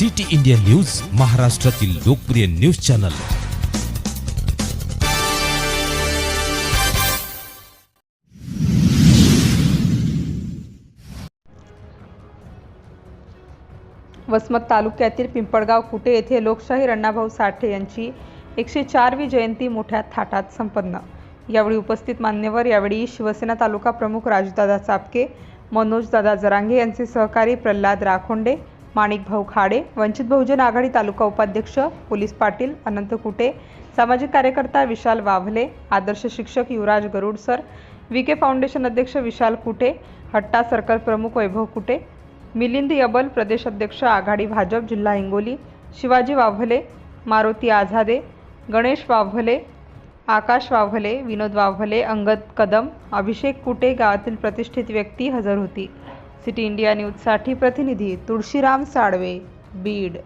City India news महाराष्ट्रातील लोकप्रिय news channel. Vasmat तालुक्यातील पिंपळगाव कुटे येथे लोकशाहीर अण्णाभाऊ साठे यांची एकशे चारवी जयंती मोठ्या थाटात संपन्न. यावेळी उपस्थित मान्यवर यावेळी शिवसेना तालुका प्रमुख राजदादा चापके मनोजदादा जरांगे यांचे सहकारी प्रल्हाद राखोंडे माणिकभाऊ खाडे वंचित बहुजन आघाडी तालुका उपाध्यक्ष पोलीस पाटील अनंत कुटे सामाजिक कार्यकर्ता विशाल वाभले आदर्श शिक्षक युवराज गरुड सर विके फाउंडेशन अध्यक्ष विशाल कुटे हट्टा सर्कल प्रमुख वैभव कुटे मिलिंद यबल प्रदेश अध्यक्ष आघाडी भाजप जिल्हा हिंगोली शिवाजी वाव्हले मारुती आझादे गणेश वाव्हले आकाश वाव्हले विनोद वाव्हले अंगद कदम अभिषेक कुटे गावातील प्रतिष्ठित व्यक्ती हजर होती. सिटी इंडिया न्यूजसाठी प्रतिनिधी तुळशीराम साळवे बीड.